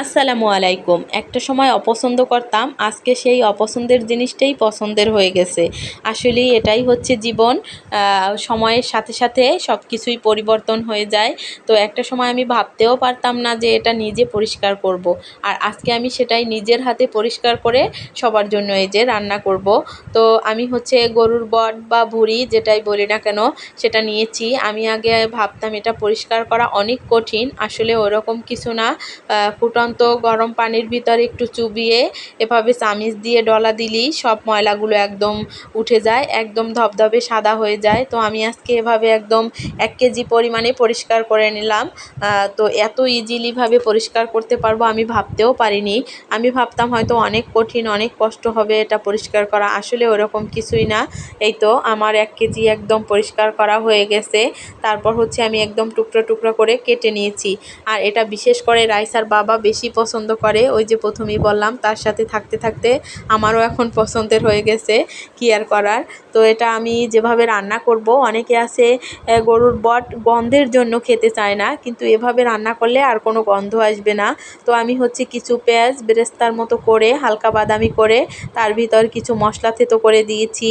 আসসালামু আলাইকুম। একটা সময় অপছন্দ করতাম আজকে সেই অপছন্দের জিনিসটাই পছন্দের হয়ে গেছে। আসলে এটাই হচ্ছে জীবন সময়ের সাথে সাথে সব কিছুই পরিবর্তন হয়ে যায়। তো একটা সময় আমি ভাবতেও পারতাম না যে এটা নিজে পরিষ্কার করব। আর আজকে আমি সেটাই নিজের হাতে পরিষ্কার করে সবার জন্য এই যে রান্না করব। তো আমি হচ্ছে গরুর বট বা ভুঁড়ি যেটাই বলি না কেন সেটা নিয়েছি। আমি আগে ভাবতাম এটা পরিষ্কার করা অনেক কঠিন আসলে ওরকম কিছু না। আহ, ফুটন্ত গরম পানির ভিতরে একটু চুবিয়ে এভাবে চামিচ দিয়ে ডলা দিলেই সব ময়লাগুলো একদম উঠে যায়, একদম ধবধবে সাদা হয়ে যায়। তো আমি আজকে এভাবে একদম এক কেজি পরিমাণে পরিষ্কার করে নিলাম। তো এত ইজিলিভাবে পরিষ্কার করতে পারব আমি ভাবতেও পারিনি। আমি ভাবতাম হয়তো অনেক কঠিন, অনেক কষ্ট হবে এটা পরিষ্কার করা। আসলে ওরকম কিছুই না। এই তো আমার এক কেজি একদম পরিষ্কার করা হয়ে গেছে। তারপর হচ্ছে আমি একদম টুকরো টুকরো করে কেটে নিয়েছি। আর এটা বিশেষ করে রাইসার বাবা বেশি পছন্দ করে, ওই যে প্রথমেই বললাম, তার সাথে থাকতে থাকতে আমারও এখন পছন্দের হয়ে গেছে কি আর করার। তো এটা আমি যেভাবে রান্না করব, অনেকে আছে গরুর বট গন্ধের জন্য খেতে চায় না, কিন্তু এভাবে রান্না করলে আর কোনো গন্ধ আসবে না। তো আমি হচ্ছে কিছু পেঁয়াজ বেরেস্তার মতো করে, হালকা বাদামি করে, তার ভিতর কিছু মশলা থেতো করে দিয়েছি।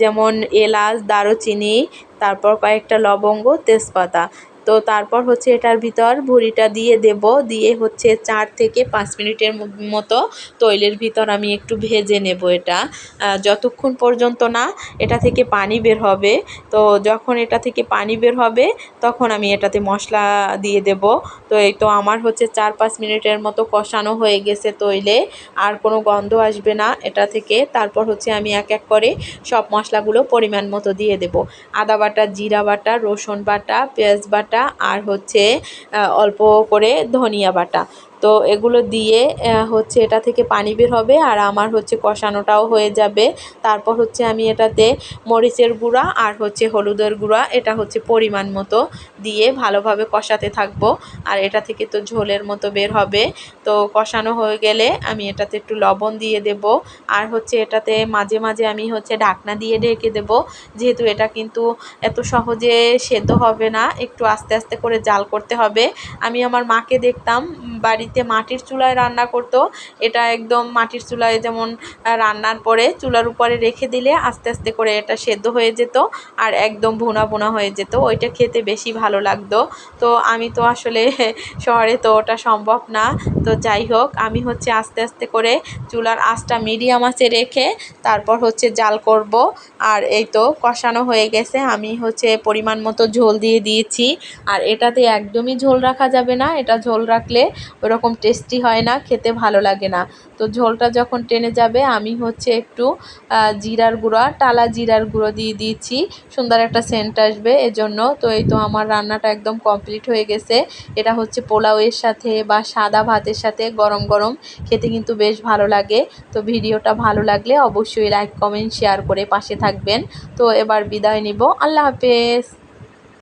যেমন এলাচ, দারুচিনি, তারপর কয়েকটা লবঙ্গ, তেজপাতা। তো তারপর হচ্ছে এটার ভিতর ভুঁড়িটা দিয়ে দেব। দিয়ে হচ্ছে চার থেকে পাঁচ মিনিটের মতো তৈলের ভিতর আমি একটু ভেজে নেব এটা। যতক্ষণ পর্যন্ত না এটা থেকে পানি বের হবে, তো যখন এটা থেকে পানি বের হবে তখন আমি এটাতে মশলা দিয়ে দেব। তো এই তো আমার হচ্ছে চার পাঁচ মিনিটের মতো কষানো হয়ে গেছে তৈলে, আর কোনো গন্ধ আসবে না এটা থেকে। তারপর হচ্ছে আমি এক এক করে সব মশলাগুলো পরিমাণ মতো দিয়ে দেব। আদা বাটা, জিরা বাটা, রসুন বাটা, পেঁয়াজ বাটা আর হচ্ছে অল্প করে ধনিয়া বাটা। তো এগুলো দিয়ে হচ্ছে এটা থেকে পানি বের হবে আর আমার হচ্ছে কষানোটাও হয়ে যাবে। তারপর হচ্ছে আমি এটাতে মরিচের গুঁড়া আর হচ্ছে হলুদের গুঁড়া এটা হচ্ছে পরিমাণ মতো দিয়ে ভালোভাবে কষাতে থাকব। আর এটা থেকে তো ঝোলের মতো বের হবে। তো কষানো হয়ে গেলে আমি এটাতে একটু লবণ দিয়ে দেব। আর হচ্ছে এটাতে মাঝে মাঝে আমি হচ্ছে ঢাকনা দিয়ে ঢেকে দেব। যেহেতু এটা কিন্তু এত সহজে সেদ্ধ হবে না একটু আস্তে আস্তে করে জাল করতে হবে। আমি আমার মাকে দেখতাম উম, বাড়িতে মাটির চুলায় রান্না করতো। এটা একদম মাটির চুলায় যেমন রান্নার পরে চুলার উপরে রেখে দিলে আস্তে আস্তে করে এটা সেদ্ধ হয়ে যেত আর একদম ভুনা ভুনা হয়ে যেত। ওইটা খেতে বেশি ভালো লাগতো। তো আমি তো আসলে শহরে তো ওটা সম্ভব না। তো যাই হোক, আমি হচ্ছে আস্তে আস্তে করে চুলার আঁচটা মিডিয়াম আঁচে রেখে তারপর হচ্ছে জাল করব। আর এই তো কষানো হয়ে গেছে। আমি হচ্ছে পরিমাণ মতো ঝোল দিয়ে দিয়েছি। আর এটাতে একদমই ঝোল রাখা যাবে না। এটা ঝোল রাখলে ওরকম টেস্টি হয় না, খেতে ভালো লাগে না। তো ঝোলটা যখন টেনে যাবে, আমি হচ্ছে একটু জিরার গুঁড়া, টালা জিরার গুঁড়ো দিয়ে দিয়েছি। সুন্দর একটা সেন্ট আসবে এজন্য। তো এই তো আমার রান্নাটা একদম কমপ্লিট হয়ে গেছে। এটা হচ্ছে পোলাওয়ের সাথে বা সাদা ভাতের সাথে গরম গরম খেতে কিন্তু বেশ ভালো লাগে। তো ভিডিওটা ভালো লাগলে অবশ্যই লাইক কমেন্ট শেয়ার করে পাশে থাকবেন। তো এবার বিদায় নিব। আল্লাহ হাফেজ।